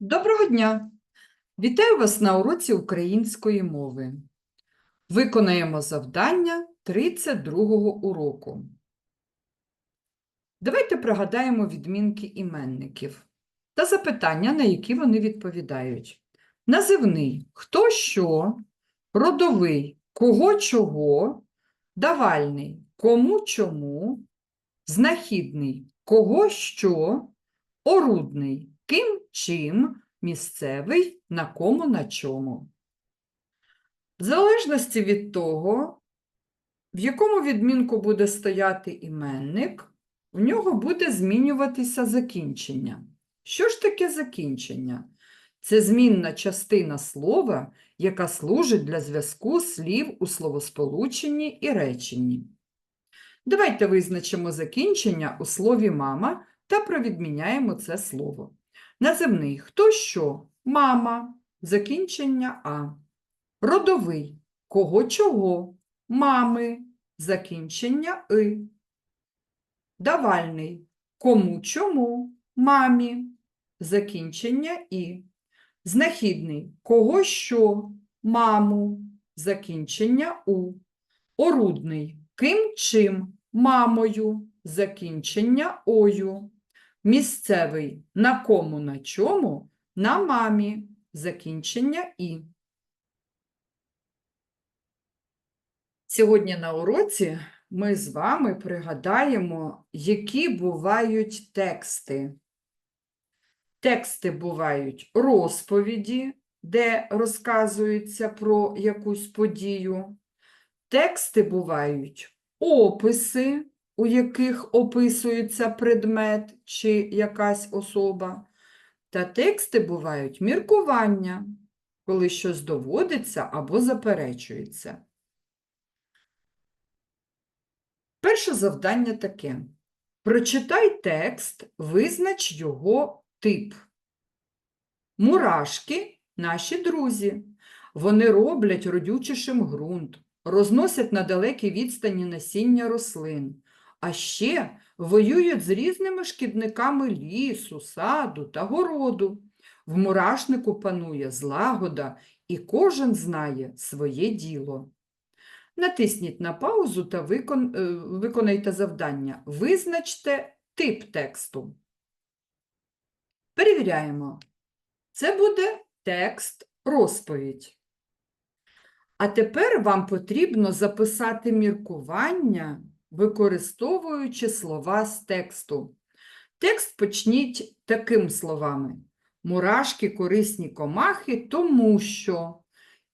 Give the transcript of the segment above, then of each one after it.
Доброго дня! Вітаю вас на уроці української мови. Виконаємо завдання 32-го уроку. Давайте пригадаємо відмінки іменників та запитання, на які вони відповідають. Називний хто що, родовий кого чого, давальний кому чому, знахідний кого що, орудний ким чим, місцевий на кому на чому. В залежності від того, в якому відмінку буде стояти іменник, в нього буде змінюватися закінчення. Що ж таке закінчення? Це змінна частина слова, яка служить для зв'язку слів у словосполученні і реченні. Давайте визначимо закінчення у слові мама та провідміняємо це слово. Називний хто що? Мама. Закінчення А. Родовий кого чого? Мами. Закінчення И. Давальний кому чому? Мамі. Закінчення І. Знахідний кого що? Маму. Закінчення У. Орудний ким чим? Мамою. Закінчення Ою. Місцевий на кому на чому? На мамі. Закінчення І. Сьогодні на уроці ми з вами пригадаємо, які бувають тексти. Тексти бувають розповіді, де розказується про якусь подію. Тексти бувають описи, у яких описується предмет чи якась особа. Та тексти бувають міркування, коли щось доводиться або заперечується. Перше завдання таке. Прочитай текст, визнач його тип. Мурашки – наші друзі. Вони роблять родючішим ґрунт, розносять на далекі відстані насіння рослин, а ще воюють з різними шкідниками лісу, саду та городу. В мурашнику панує злагода, і кожен знає своє діло. Натисніть на паузу та викон... е, виконайте завдання. Визначте тип тексту. Перевіряємо. Це буде текст розповідь. А тепер вам потрібно записати міркування, використовуючи слова з тексту. Текст почніть такими словами. Мурашки корисні комахи, тому що.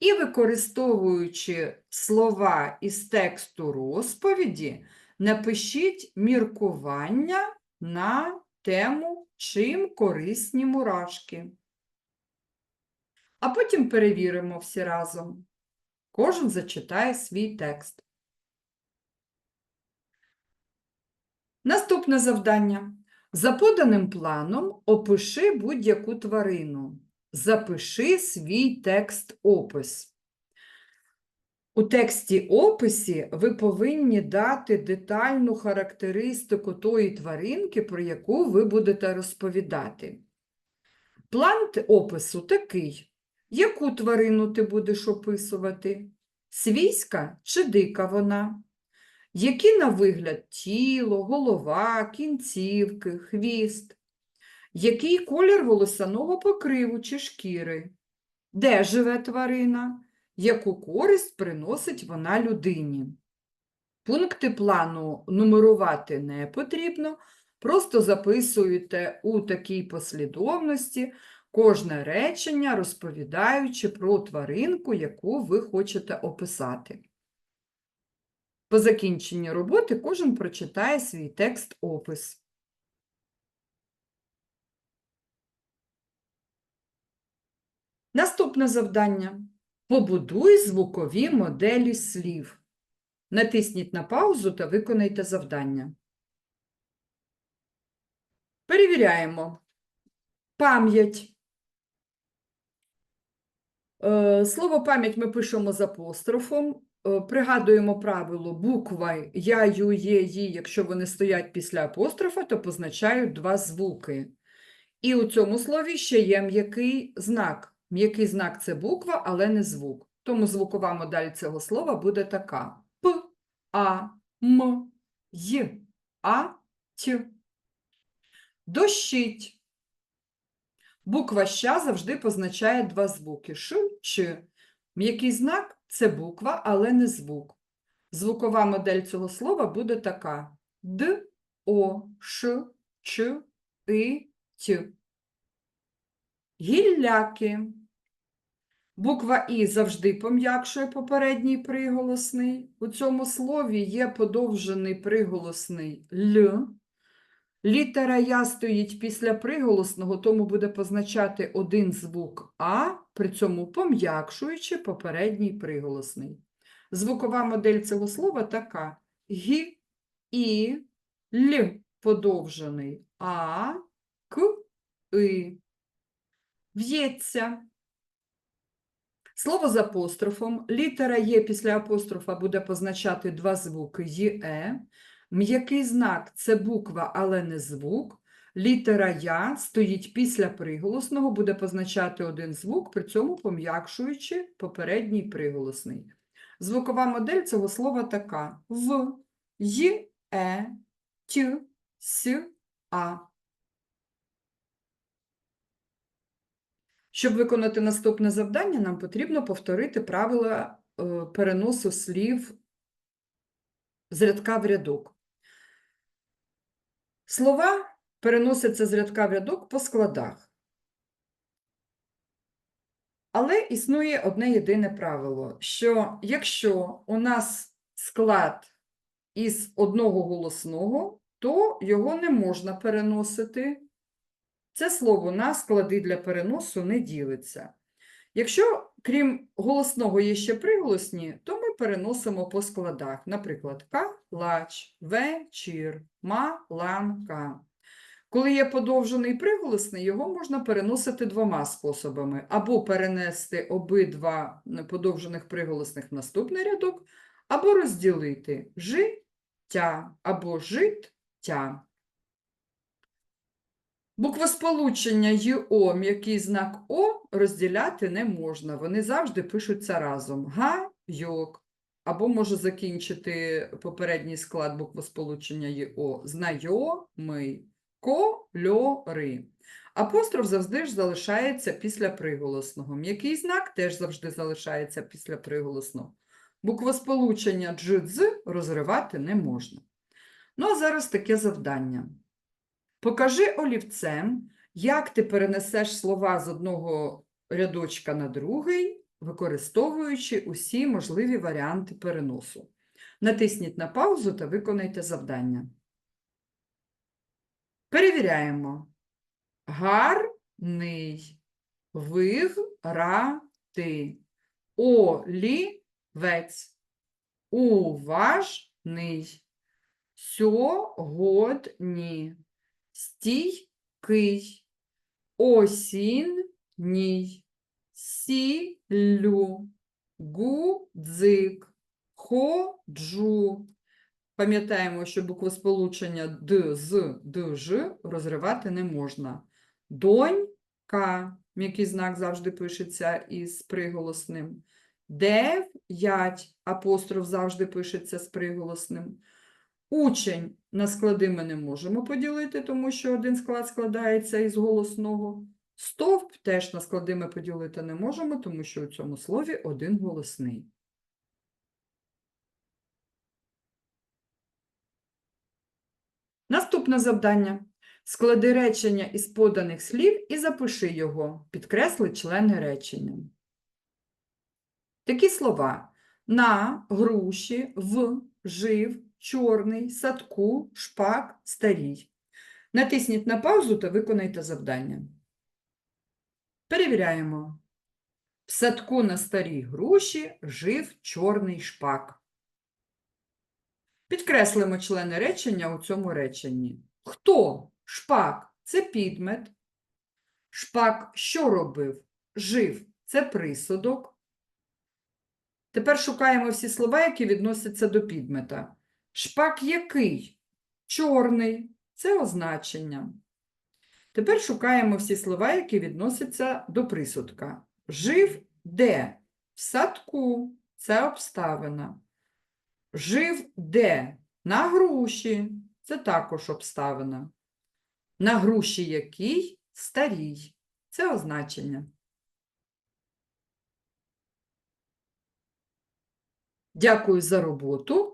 І використовуючи слова із тексту розповіді, напишіть міркування на тему чим корисні мурашки. А потім перевіримо всі разом. Кожен зачитає свій текст. Наступне завдання. За поданим планом опиши будь-яку тварину. Запиши свій текст-опис. У тексті описі ви повинні дати детальну характеристику тої тваринки, про яку ви будете розповідати. План опису такий. Яку тварину ти будеш описувати? Свійська чи дика вона? Які на вигляд тіло, голова, кінцівки, хвіст? Який колір волосяного покриву чи шкіри? Де живе тварина? Яку користь приносить вона людині? Пункти плану нумерувати не потрібно, просто записуєте у такій послідовності кожне речення, розповідаючи про тваринку, яку ви хочете описати. По закінченні роботи кожен прочитає свій текст-опис. Наступне завдання. Побудуй звукові моделі слів. Натисніть на паузу та виконайте завдання. Перевіряємо. Пам'ять. Е, Слово пам'ять ми пишемо з апострофом. Е, Пригадуємо правило буква я, ю, є, ї, якщо вони стоять після апострофа, то позначають два звуки. І у цьому слові ще є м'який знак. М'який знак це буква, але не звук. Тому звукова модель цього слова буде така: П, А, М, Й, А, Т. Дощить. Буква ща завжди позначає два звуки ш, ч. М'який знак це буква, але не звук. Звукова модель цього слова буде така: Д, О, Ш, Ч, И, Т. Гілляки. Буква І завжди пом'якшує попередній приголосний. У цьому слові є подовжений приголосний Л. Літера Я стоїть після приголосного, тому буде позначати один звук А, при цьому пом'якшуючи попередній приголосний. Звукова модель цього слова така: Г, І, Л подовжений А, К, И. В'ється. Слово з апострофом. Літера Є після апострофа буде позначати два звуки ЄЕ. М'який знак це буква, але не звук. Літера Я стоїть після приголосного, буде позначати один звук, при цьому пом'якшуючи попередній приголосний. Звукова модель цього слова така: В, Й, Е, Т, С, А. Щоб виконати наступне завдання, нам потрібно повторити правила е, переносу слів з рядка в рядок. Слова переносяться з рядка в рядок по складах. Але існує одне єдине правило, що якщо у нас склад із одного голосного, то його не можна переносити. Це слово на склади для переносу не ділиться. Якщо, крім голосного, є ще приголосні, то ми переносимо по складах. Наприклад, калач, вечір, маланка. Коли є подовжений приголосний, його можна переносити двома способами. Або перенести обидва подовжених приголосних в наступний рядок, або розділити життя або життя. Буквосполучення ЙО, м'який знак О розділяти не можна. Вони завжди пишуться разом. Гайок. Або може закінчити попередній склад буквосполучення ЙО. Знайомий. Кольори. Апостроф завжди ж залишається після приголосного. М'який знак теж завжди залишається після приголосного. Буквосполучення дж-дз розривати не можна. Ну, а зараз таке завдання. Покажи олівцем, як ти перенесеш слова з одного рядочка на другий, використовуючи усі можливі варіанти переносу. Натисніть на паузу та виконайте завдання. Перевіряємо. Гарний, виграти, олівець, уважний, сьогодні, стійкий, осінній, сілю, гудзик, ходжу. Пам'ятаємо, що буквосполучення д, з, д, ж розривати не можна. Донька, м'який знак завжди пишеться із приголосним. Дев'ять, апостроф завжди пишеться з приголосним. Учень на склади ми не можемо поділити, тому що один склад складається із голосного. Стовп теж на склади ми поділити не можемо, тому що у цьому слові один голосний. Наступне завдання. Склади речення із поданих слів і запиши його. Підкресли члени речення. Такі слова: на, груші, в, жив, чорний, садку, шпак, старій. Натисніть на паузу та виконайте завдання. Перевіряємо. В садку на старій груші жив чорний шпак. Підкреслимо члени речення у цьому реченні. Хто? Шпак це підмет. Шпак що робив? Жив це присудок. Тепер шукаємо всі слова, які відносяться до підмета. Шпак який? Чорний це означення. Тепер шукаємо всі слова, які відносяться до присудка. Жив де? В садку. Це обставина. Жив де? На груші. Це також обставина. На груші якій? Старій. Це означення. Дякую за роботу.